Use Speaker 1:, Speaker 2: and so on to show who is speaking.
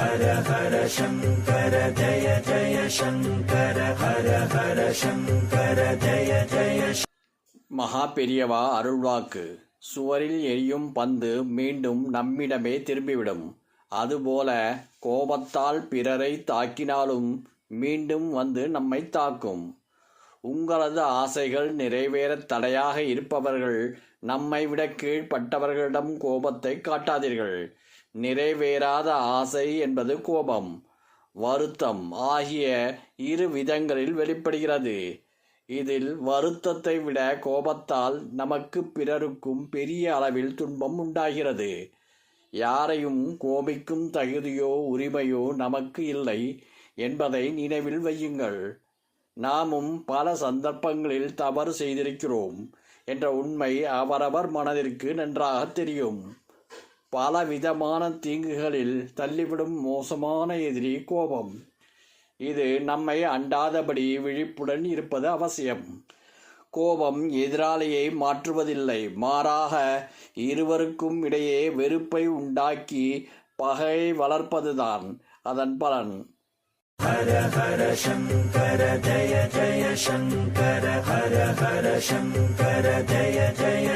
Speaker 1: ஹர ஹர சங்கர ஜய ஜய சங்கர ஹர ஹர சங்கர ஜய ஜய
Speaker 2: மகா பெரியவா அருள்வாக்கு. சுவரில் எரியும் பந்து மீண்டும் நம்மிடமே திரும்பிவிடும். அதுபோல கோபத்தால் பிறரை தாக்கினாலும் மீண்டும் வந்து நம்மை தாக்கும். உங்களது ஆசைகள் நிறைவேற தடையாக இருப்பவர்கள் நம்மை விட கீழ்ப்பட்டவர்களிடம் கோபத்தை காட்டாதீர்கள். நிறைவேறாத ஆசை என்பது கோபம் வருத்தம் ஆகிய இரு விதங்களில் வெளிப்படுகிறது. இதில் வருத்தத்தை விட கோபத்தால் நமக்கு பிறருக்கும் பெரிய அளவில் துன்பம் உண்டாகிறது. யாரையும் கோபிக்கும் தகுதியோ உரிமையோ நமக்கு இல்லை என்பதை நினைவில் வையுங்கள். நாமும் பல சந்தர்ப்பங்களில் தவறு செய்திருக்கிறோம் என்ற உண்மை அவரவர் மனதிற்கு நன்றாக தெரியும். பலவிதமான தீங்குகளில் தள்ளிவிடும் மோசமான எதிரி கோபம். இது நம்மை அண்டாதபடி விழிப்புடன் இருப்பது அவசியம். கோபம் எதிராளியை மாற்றுவதில்லை. மாறாக இருவருக்கும் இடையே வெறுப்பை உண்டாக்கி பகையை வளர்ப்பதுதான் அதன் பலன்.
Speaker 1: ஹர ஹர சங்கர ஜய ஜய சங்கர ஹர ஹர சங்கர ஜய ஜய